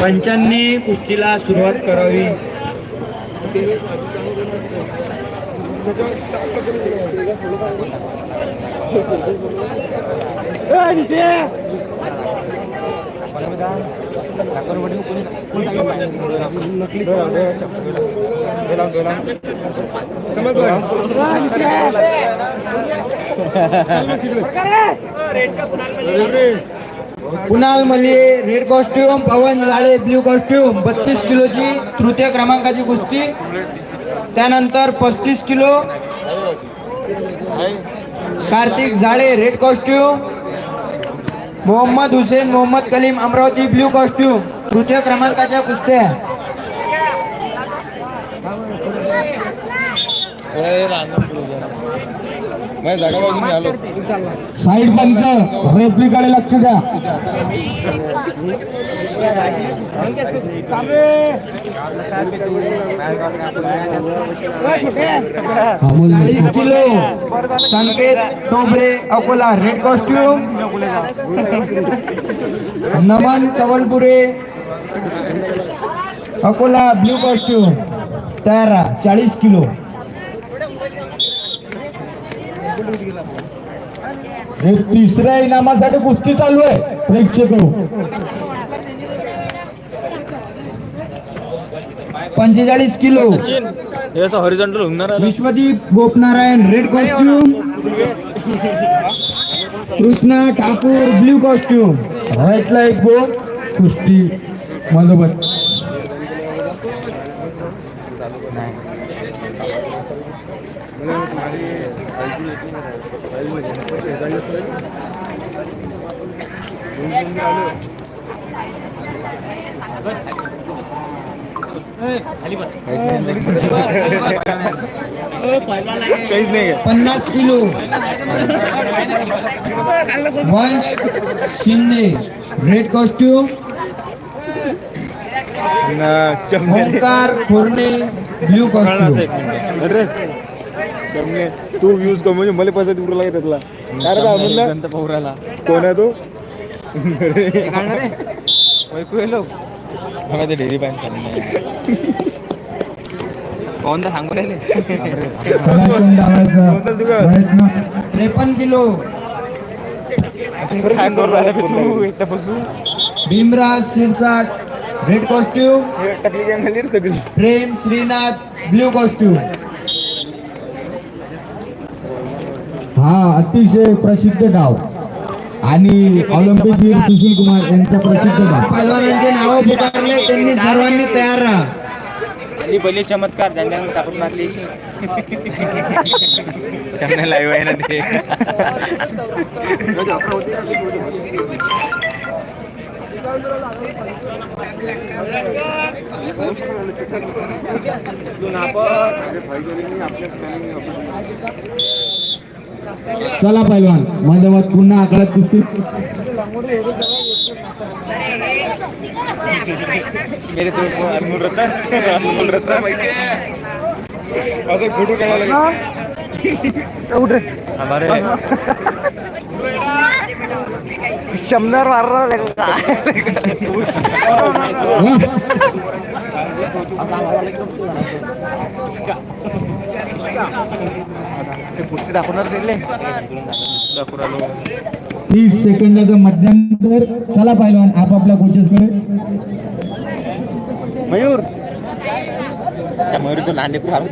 पंचांनी कुस्तीला सुरुवात करावी. Kunal Maliye red costume Pawan Lale blue costume बत्तीस किलोची तृतीय क्रमांकाची कुस्ती. त्यानंतर पस्तीस kilo Kartik Jhale red costume Mohammed Hussain Mohammed Kaleem Amravati blue costume तृतीय क्रमांकाच्या कुस्त्या. साईड पंच रेफरीकडे लक्ष द्या. चाळीस kilo. Sanket Tobare Akola red costume Naman Kawalpure Akola blue costume तयार चाळीस किलो. हे तिसऱ्या इनामासाठी कुस्ती चालू आहे. प्रेक्षक पंचेचाळीस किलो. हे हॉरिझॉन्टल होणार Vishwadeep Gopnarayan red costume Krishna Thakur blue costume राईटला एक गोल कुस्ती मधोमध. काहीच नाही पन्नास kilo. Vansh Shinde red costume Omkar Korane blue costume अरे तू यूज कर म्हणजे मला पैसा देऊ लागेल त्यातला. काय रे म्हणला पौराला कोण आहे तो? ते डेअरी पॅन चालू कोणता सांगू राहिले? त्रेपन्न किलो. काय करू राहिला बे तू? एकटा बसू. भीमराज शिरसाट. रेड कॉस्ट्युम हे प्रेम श्रीनाथ ब्ल्यू कॉस्ट्युम हा अतिशय प्रसिद्ध डाव आणि ऑलिम्पिक वीर सुशील कुमार यांचा प्रसिद्ध डाव पैलवानांचे नाव पुकारले त्यांनी सर्वांनी तयार राहा. आणि पहिले चमत्कार ज्यांच्या कापून मारली. त्यांना लाईव्ह आहे ना ते. चला पैलवान मधोमध पुन्हा आकड्यात कुस्ती मेरे तो अनमोल रत्न अनमोल रत्न असं फोटो काढायला हमारे शंभर मारणार ते पुढचे दाखवणार दिले. दाखवून आलो तीस सेकंदाचं मध्यंतर. चला पैलवान आपापल्या कोचेसकडे. मयूर. त्या मयूरचं लहान आलं